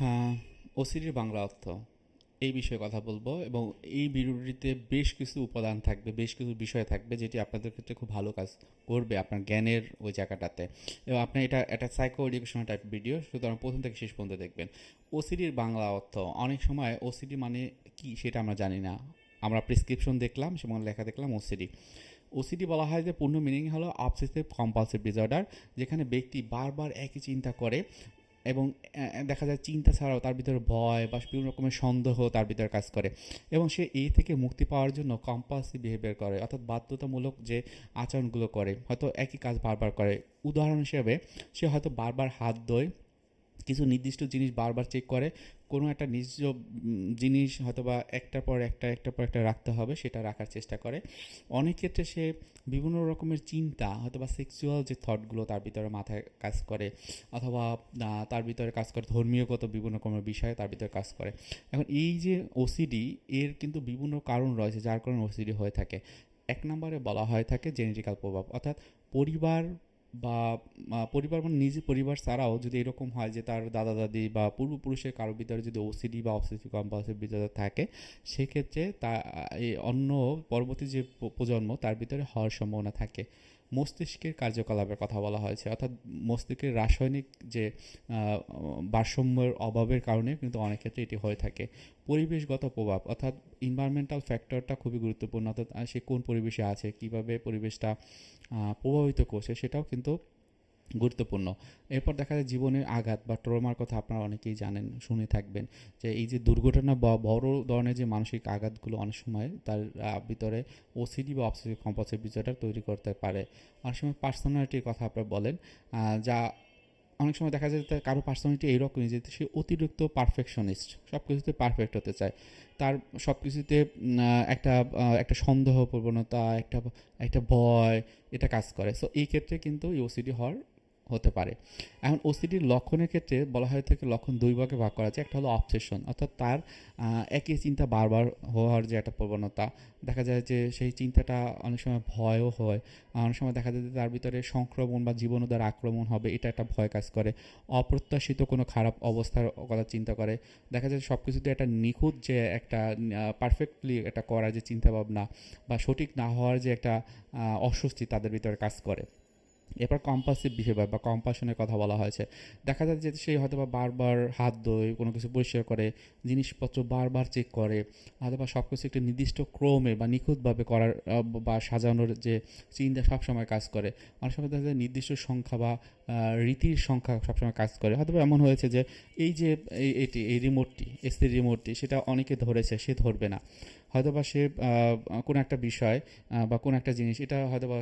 হ্যাঁ ওসিডির বাংলা অর্থ। এই বিষয়ে কথা বলব এবং এই ভিডিওটিতে বেশ কিছু উপাদান থাকবে, বেশ কিছু বিষয় থাকবে যেটি আপনাদের ক্ষেত্রে খুব ভালো কাজ করবে আপনার জ্ঞানের ওই জায়গাটাতে। এবং আপনি এটা একটা সাইকো এডুকেশনাল টাইপ ভিডিও সুতরাং প্রথম থেকে শেষ পর্যন্ত দেখবেন। ওসিডির বাংলা অর্থ, অনেক সময় ওসিডি মানে কি সেটা আমরা জানি না। আমরা প্রেসক্রিপশন দেখলাম এবং লেখা দেখলাম ওসিডি। ওসিডি বলা হয় যে পূর্ণ মিনিং হলো অবসেসিভ কম্পালসিভ ডিসঅর্ডার যেখানে ব্যক্তি বারবার একই চিন্তা করে এবং দেখা যায় চিন্তা ছাড়াও তার ভিতরে ভয় বা বিভিন্ন রকমের সন্দেহ তার ভিতরে কাজ করে। এবং সে এই থেকে মুক্তি পাওয়ার জন্য কম্পালসিভ বিহেভিয়ার করে, অর্থাৎ বাধ্যতামূলক যে আচরণগুলো করে, হয়তো একই কাজ বারবার করে। উদাহরণ হিসেবে সে হয়তো বারবার হাত ধোয় কিছু নির্দিষ্ট জিনিস বারবার চেক করে, কোনো একটা নির্দিষ্ট জিনিস হয়তো বা একটার পর একটা, একটার পর একটা রাখতে হবে, সেটা রাখার চেষ্টা করে। অনেক ক্ষেত্রে সে বিভিন্ন রকমের চিন্তা হয়তো বা সেক্সুয়াল যে থটগুলো তার ভিতরে মাথায় কাজ করে, অথবা তার ভিতরে কাজ করে, ধর্মীয়গত বিভিন্ন রকমের বিষয়ে তার ভিতরে কাজ করে। এখন এই যে ওসিডি এর কিন্তু বিভিন্ন কারণ রয়েছে, যার কারণে ওসিডি হয়ে থাকে। এক নম্বরে বলা হয় থাকে জেনেটিক্যাল প্রভাব, অর্থাৎ পরিবার বা পরিবার মানে নিজের পরিবার ছাড়াও যদি এরকম হয় যে তার দাদা দাদি বা পূর্বপুরুষের কারোর ভিতরে যদি ওসিডি বা অবসেসিভ কম্পালসিভ ভিতরে থাকে, সেক্ষেত্রে তা এই অন্য পরবর্তী যে প্রজন্ম তার ভিতরে হওয়ার সম্ভাবনা থাকে। মস্তিষ্কের কার্যকলাপের কথা বলা হয়েছে। অর্থাৎ মস্তিষ্কের রাসায়নিক যে ভারসাম্যের অভাবের কারণে কিন্তু অনেক ক্ষেত্রে এটি হয়ে থাকে। পরিবেশগত প্রভাব, অর্থাৎ ইনভায়রনমেন্টাল ফ্যাক্টরটা খুবই গুরুত্বপূর্ণ। অর্থাৎ সে কোন পরিবেশে আছে, কীভাবে পরিবেশটা প্রভাবিত করছে সেটাও কিন্তু গুরুত্বপূর্ণ। এরপর দেখা যায় জীবনের আঘাত বা ট্রমার কথা আপনারা অনেকেই জানেন, শুনে থাকবেন যে এই যে দুর্ঘটনা বা বড় ধরনের যে মানসিক আঘাতগুলো অনেক সময় তার ভিতরে ওসিডি বা অবসেসিভ কম্পালসিভ ডিসঅর্ডার তৈরি করতে পারে। অনেক সময় পার্সোনালিটির কথা আপনারা বলেন যা অনেক সময় দেখা যায় তার কারও পার্সোনালিটি এইরকমই যে সে অতিরিক্ত পারফেকশনিস্ট সব কিছুতে পারফেক্ট হতে চায়। তার সব কিছুতে একটা একটা সন্দেহ প্রবণতা একটা একটা ভয়, এটা কাজ করে। সো এই ক্ষেত্রে কিন্তু এই ওসিডি হওয়ার হতে পারে। এখন ওসিডির লক্ষণের ক্ষেত্রে বলা হয় থেকে লক্ষণ দুই ভাগে ভাগ করা যায় একটা হলো অবসেশন অর্থাৎ তার একই চিন্তা বারবার হওয়ার যে একটা প্রবণতা। দেখা যায় যে সেই চিন্তাটা অনেক সময় ভয়ও হয়। অনেক সময় দেখা যায় যে তার ভিতরে সংক্রমণ বা জীবনোদ্ধার আক্রমণ হবে, এটা একটা ভয় কাজ করে। অপ্রত্যাশিত কোনো খারাপ অবস্থার কথা চিন্তা করে। দেখা যায় সব কিছুতে একটা নিখুঁত যে একটা পারফেক্টলি একটা করার যে চিন্তাভাবনা বা সঠিক না হওয়ার যে একটা অস্বস্তি তাদের ভিতরে কাজ করে। এরপর কম্পালসিভ বিহেভিয়ার বা কম্পাশনের কথা বলা হয়েছে। দেখা যায় যে সে হয়তো বা বারবার হাত ধোয়, কোনো কিছু পরিষ্কার করে, জিনিসপত্র বারবার চেক করে হয়তো বা সব কিছু একটি নির্দিষ্ট ক্রমে বা নিখুঁতভাবে করার বা সাজানোর যে চিন্তা সবসময় কাজ করে। অনেক সময় দেখা যায় নির্দিষ্ট সংখ্যা বা রীতির সংখ্যা সবসময় কাজ করে। হয়তো এমন হয়েছে যে এই যে এটি, এই রিমোটটি এসি রিমোটটি সেটা অনেকে ধরেছে, সে ধরবে না। হয়তো বা সে কোনো একটা বিষয় বা কোনো একটা জিনিস, এটা হয়তো বা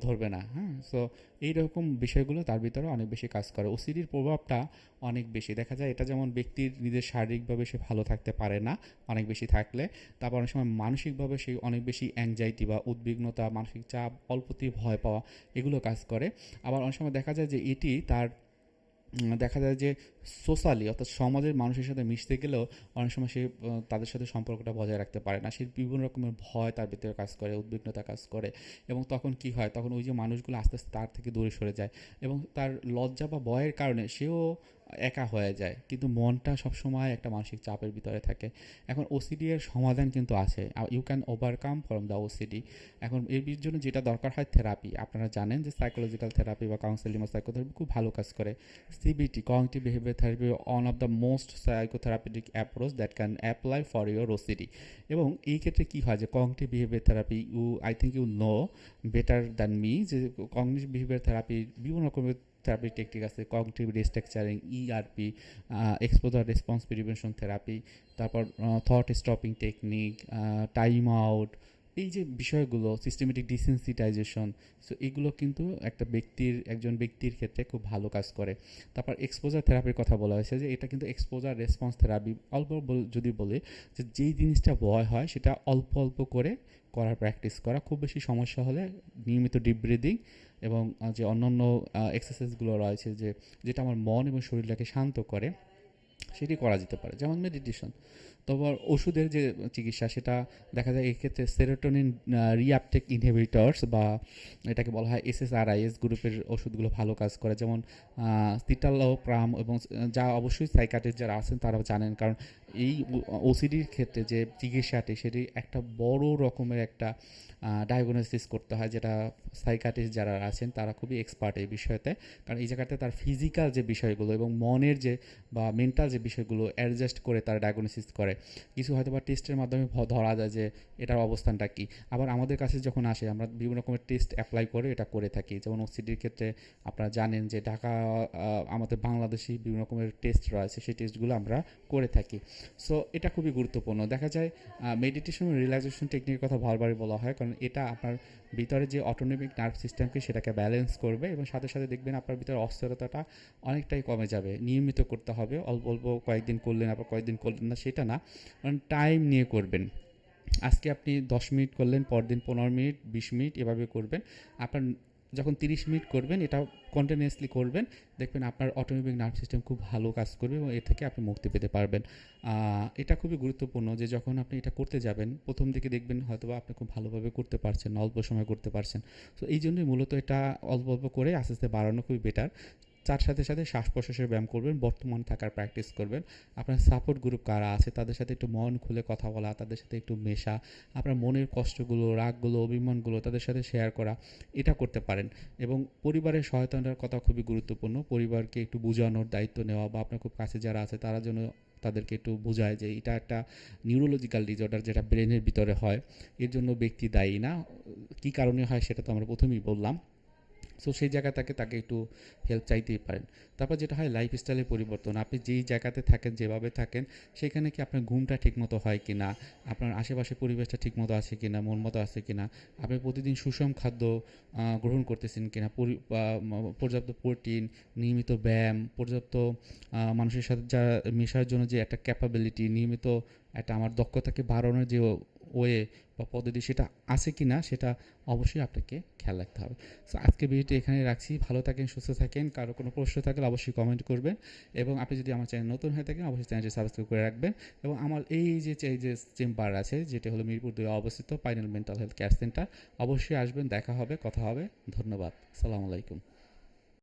ধরবে না হ্যাঁ? সো এইরকম বিষয়গুলো তার ভিতরে অনেক বেশি কাজ করে। ওসিডির প্রভাবটা অনেক বেশি। দেখা যায় এটা যেমন ব্যক্তির নিজের শারীরিকভাবে সে ভালো থাকতে পারে না, অনেক বেশি থাকলে। তারপর অনেক সময় মানসিকভাবে সেই অনেক বেশি অ্যাংজাইটি বা উদ্বিগ্নতা, মানসিক চাপ, অল্পতেই ভয় পাওয়া এগুলো কাজ করে। আবার অনেক সময় দেখা যায় যে এটি তার দেখা যায় যে সোশ্যালি অর্থাৎ সমাজের মানুষের সাথে মিশতে গেলেও অনেক সময় সে তাদের সাথে সম্পর্কটা বজায় রাখতে পারে না। সে বিভিন্ন রকমের ভয় তার ভিতরে কাজ করে, উদ্বিগ্নতা কাজ করে এবং তখন কি হয়? তখন ওই যে মানুষগুলো আস্তে আস্তে তার থেকে দূরে সরে যায় এবং তার লজ্জা বা ভয়ের কারণে সেও একা হয়ে যায়। কিন্তু মনটা সবসময় একটা মানসিক চাপের ভিতরে থাকে। এখন ওসিডি এর সমাধান কিন্তু আছে। You can overcome from the OCD এখন এর জন্য যেটা দরকার হয় থেরাপি আপনারা জানেন যে সাইকোলজিক্যাল থেরাপি বা কাউন্সেলিং বা সাইকোথেরাপি খুব ভালো কাজ করে। CBT, cognitive behavior therapy, one of the most psychotherapeutic approach that can apply for your OCD. এবং এই ক্ষেত্রে কি হয় যে cognitive behaviour therapy you I think you know better than me যে কগনিটিভ বিহেভিয়ার থেরাপি বিভিন্ন রকমের থেরাপি টেকনিক আছে cognitive restructuring ERP exposure response prevention therapy তারপর thought stopping technique time out এই যে বিষয়গুলো সিস্টেমেটিক ডিসেন্সিটাইজেশন সো এগুলো কিন্তু একটা ব্যক্তির, একজন ব্যক্তির ক্ষেত্রে খুব ভালো কাজ করে। তারপর এক্সপোজার থেরাপির কথা বলা হয়েছে যে এটা কিন্তু এক্সপোজার রেসপন্স থেরাপি অল্প যদি বলে যে যেই জিনিসটা ভয় হয় সেটা অল্প অল্প করে করার প্র্যাকটিস করা। খুব বেশি সমস্যা হলে নিয়মিত ডিপ ব্রিদিং এবং যে অন্যান্য এক্সারসাইজগুলো রয়েছে যে, যেটা আমার মন এবং শরীরটাকে শান্ত করে, সেটি করা যেতে পারে। যেমন মেডিটেশন তারপর ওষুধের যে চিকিৎসা, সেটা দেখা যায় এক্ষেত্রে সেরোটোনিন রিঅ্যাপটেক ইনহিবিটর্স বা এটাকে বলা হয় এসএসআরআইএস গ্রুপের ওষুধগুলো ভালো কাজ করে। যেমন সিটালোপ্রাম এবং যা অবশ্যই সাইকাটিস্ট যারা আছেন তারা জানেন। কারণ এই ওসিডির ক্ষেত্রে যে চিকিৎসাটি, সেটি একটা বড় রকমের একটা ডায়াগনোসিস করতে হয়, যেটা সাইকাটিস্ট যারা আছেন, তারা খুবই এক্সপার্ট এই বিষয়তে। কারণ এই জায়গাতে তার ফিজিক্যাল যে বিষয়গুলো এবং মনের যে, বা মেন্টাল যে বিষয়গুলো অ্যাডজাস্ট করে তারা ডায়াগনোসিস করে। কিছু হয়তো বা টেস্টের মাধ্যমে ধরা যায় যে, এটার অবস্থানটা কী। আবার আমাদের কাছে যখন আসে, আমরা বিভিন্ন রকমের টেস্ট অ্যাপ্লাই করে এটা করে থাকি। যেমন ওসিডির ক্ষেত্রে আপনারা জানেন যে, ঢাকা আমাদের বাংলাদেশি বিভিন্ন রকমের টেস্ট রয়েছে, সেই টেস্টগুলো আমরা করে থাকি। সো এটা খুবই গুরুত্বপূর্ণ। দেখা যায় মেডিটেশন রিল্যাক্সেশন টেকনিকের কথা বারবারই বলা হয়, কারণ এটা আপনার ভিতরে যে অটোনমিক নার্ভ সিস্টেমকে সেটাকে ব্যালেন্স করবে এবং সাথে সাথে দেখবেন আপনার ভিতরে অস্থিরতাটা অনেকটাই কমে যাবে। নিয়মিত করতে হবে, অল্প অল্প কয়েকদিন করলেন, আবার কয়েকদিন করলেন না, সেটা না। কারণ টাইম নিয়ে করবেন। আজকে আপনি দশ মিনিট করলেন, পরদিন পনেরো মিনিট, বিশ মিনিট, এভাবে করবেন। আপনার যখন তিরিশ মিনিট করবেন, এটা কন্টিনিউয়াসলি করবেন, দেখবেন আপনার অটোমেটিক নার্ভ সিস্টেম খুব ভালো কাজ করবে এবং এর থেকে আপনি মুক্তি পেতে পারবেন। এটা খুবই গুরুত্বপূর্ণ যে যখন আপনি এটা করতে যাবেন, প্রথম দিকে দেখবেন হয়তোবা আপনি খুব ভালোভাবে করতে পারছেন, অল্প সময় করতে পারছেন। তো এই জন্যই মূলত এটা অল্প অল্প করে আস্তে আস্তে বাড়ানো খুবই বেটার তার সাথে সাথে শ্বাস প্রশ্বাসের ব্যায়াম করবেন, বর্তমান থাকার প্র্যাকটিস করবেন। আপনার সাপোর্ট গ্রুপ কারা আছে, তাদের সাথে একটু মন খুলে কথা বলা, তাদের সাথে একটু মেশা, আপনার মনের কষ্টগুলো, রাগগুলো, অভিমানগুলো তাদের সাথে শেয়ার করা, এটা করতে পারেন। এবং পরিবারের সহায়তার কথা খুবই গুরুত্বপূর্ণ। পরিবারকে একটু বোঝানোর দায়িত্ব নেওয়া বা আপনার খুব কাছে যারা আছে, তারা যেন তাদেরকে একটু বোঝায় যে এটা একটা নিউরোলজিক্যাল ডিজঅর্ডার যেটা ব্রেনের ভিতরে হয়। এর জন্য ব্যক্তি দায়ী না। কী কারণে হয় সেটা তো আমরা প্রথমেই বললাম। সো সেই জায়গা থেকে তাকে একটু হেল্প চাইতেই পারেন। তারপর যেটা হয় লাইফস্টাইলের পরিবর্তন। আপনি যেই জায়গাতে থাকেন, যেভাবে থাকেন, সেখানে কি আপনার ঘুমটা ঠিকমতো হয় কি না আপনার আশেপাশে পরিবেশটা ঠিকমতো আছে কি না মন মতো আছে কি না আপনি প্রতিদিন সুষম খাদ্য গ্রহণ করতেছেন কি না পর্যাপ্ত প্রোটিন নিয়মিত ব্যায়াম, পর্যাপ্ত মানুষের সাথে যা, মেশার জন্য যে একটা ক্যাপাবিলিটি নিয়মিত একটা আমার দক্ষতাকে বাড়ানোর যে ওয়ে বা পদ্ধতি সেটা আছে কি না সেটা অবশ্যই আপনাকে খেয়াল রাখতে হবে। সো আজকে ভিডিওটি এখানে রাখছি। ভালো থাকেন, সুস্থ থাকেন। কারও কোনো প্রশ্ন থাকলে অবশ্যই কমেন্ট করবেন এবং আপনি যদি আমার চ্যানেল নতুন হয়ে থাকেন, অবশ্যই চ্যানেলটি সাবস্ক্রাইব করে রাখবেন এবং আমার এই যে যে চেম্বার আছে, যেটা হলো মিরপুর দুই অবস্থিত Pinel mental health care centre অবশ্যই আসবেন, দেখা হবে, কথা হবে। ধন্যবাদ। সালাম আলাইকুম।